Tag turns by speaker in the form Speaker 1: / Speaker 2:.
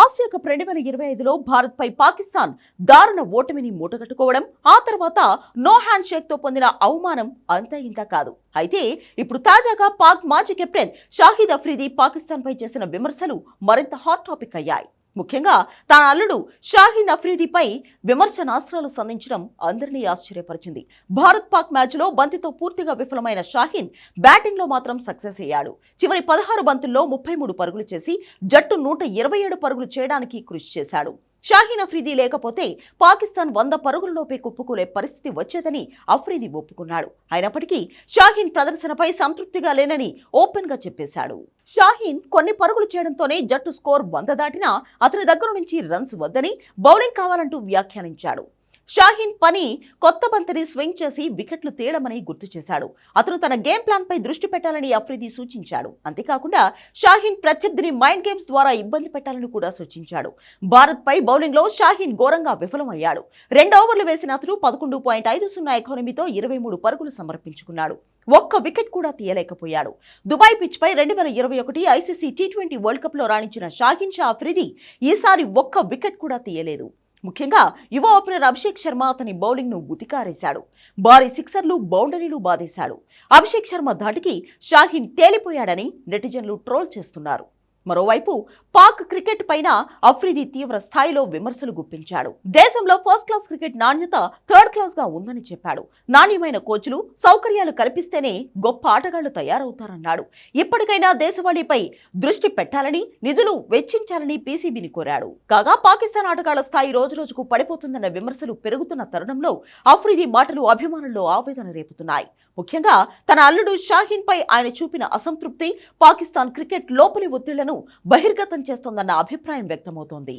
Speaker 1: Asia cup రెండు వేల ఇరవై ఐదులో భారత్పై పాకిస్తాన్ దారుణ ఓటమిని మూటగట్టుకోవడం ఆ తర్వాత నో హ్యాండ్ షేక్తో పొందిన అవమానం అంతా ఇంత కాదు. అయితే ఇప్పుడు తాజాగా పాక్ మాజీ కెప్టెన్ షాహిద్ అఫ్రీది పాకిస్తాన్పై చేసిన విమర్శలు మరింత హాట్ టాపిక్ అయ్యాయి. ముఖ్యంగా తన అల్లుడు షాహీన్ అఫ్రీదీపై విమర్శనాస్త్రాలు సంధించడం అందరినీ ఆశ్చర్యపరిచింది. భారత్ పాక్ మ్యాచ్లో బంతితో పూర్తిగా విఫలమైన షాహీన్ బ్యాటింగ్లో మాత్రం సక్సెస్ అయ్యాడు. చివరి పదహారు బంతుల్లో ముప్పై మూడు పరుగులు చేసి జట్టు నూట ఇరవై ఏడు పరుగులు చేయడానికి కృషి చేశాడు. షాహీన్ అఫ్రీదీ లేకపోతే పాకిస్తాన్ వంద పరుగుల్లోపే కుప్పుకోలే పరిస్థితి వచ్చేదని అఫ్రీదీ ఒప్పుకున్నాడు. అయినప్పటికీ షాహీన్ ప్రదర్శనపై సంతృప్తిగా లేనని ఓపెన్గా చెప్పేశాడు. షాహీన్ కొన్ని పరుగులు చేయడంతోనే జట్టు స్కోర్ వంద దాటినా అతని దగ్గర నుంచి రన్స్ వద్దని బౌలింగ్ కావాలంటూ వ్యాఖ్యానించాడు. షాహీన్ పని కొత్త బంతిని స్వింగ్ చేసి వికెట్లు తీయడమని గుర్తు చేశాడు. అతను తన గేమ్ ప్లాన్ పై దృష్టి పెట్టాలని అఫ్రీది సూచించాడు. అంతేకాకుండా షాహీన్ ప్రత్యర్థిని మైండ్ గేమ్స్ ద్వారా ఇబ్బంది పెట్టాలని కూడా సూచించాడు. భారత్ పై బౌలింగ్లో షాహీన్ ఘోరంగా విఫలమయ్యాడు. రెండు ఓవర్లు వేసిన అతను పదకొండు పాయింట్ ఐదు సున్నా ఎకానమీతో ఇరవై మూడు పరుగులు సమర్పించుకున్నాడు. ఒక్క వికెట్ కూడా తీయలేకపోయాడు. దుబాయ్ పిచ్ పై రెండు వేల ఇరవై ఒకటి ఐసీసీ టీ ట్వంటీ వరల్డ్ కప్లో రాణించిన షాహీన్ షా అఫ్రిది ఈసారి ఒక్క వికెట్ కూడా తీయలేదు. ముఖ్యంగా యువ ఓపెనర్ అభిషేక్ శర్మ అతని బౌలింగ్ను ఉతికారేశాడు. భారీ సిక్సర్లు బౌండరీలు బాధేశాడు అభిషేక్ శర్మ ధాటికి షాహీన్ తేలిపోయాడని నెటిజన్లు ట్రోల్ చేస్తున్నారు. మరోవైపు పాక్ క్రికెట్ పైన అఫ్రిది తీవ్ర స్థాయిలో విమర్శలు గుప్పించాడు. దేశంలో ఫస్ట్ క్లాస్ క్రికెట్ నాణ్యత థర్డ్ క్లాస్గా ఉందని చెప్పాడు. నాణ్యమైన కోచ్లు సౌకర్యాలు కల్పిస్తేనే గొప్ప ఆటగాళ్ళు తయారవుతారన్నాడు. ఇప్పటికైనా దేశవాళీపై దృష్టి పెట్టాలని నిధులు వెచ్చించాలని పీసీబీని కోరాడు. కాగా పాకిస్తాన్ ఆటగాళ్ళ స్థాయి రోజురోజుకు పడిపోతుందన్న విమర్శలు పెరుగుతున్న తరుణంలో అఫ్రిది మాటలు అభిమానుల్లో ఆవేదన రేపుతున్నాయి. ముఖ్యంగా తన అల్లుడు షాహీన్ పై ఆయన చూపిన అసంతృప్తి పాకిస్తాన్ క్రికెట్ లోపలి ఒత్తిళ్ళను బహిర్గతం చేస్తోందన్న అభిప్రాయం వ్యక్తమవుతోంది.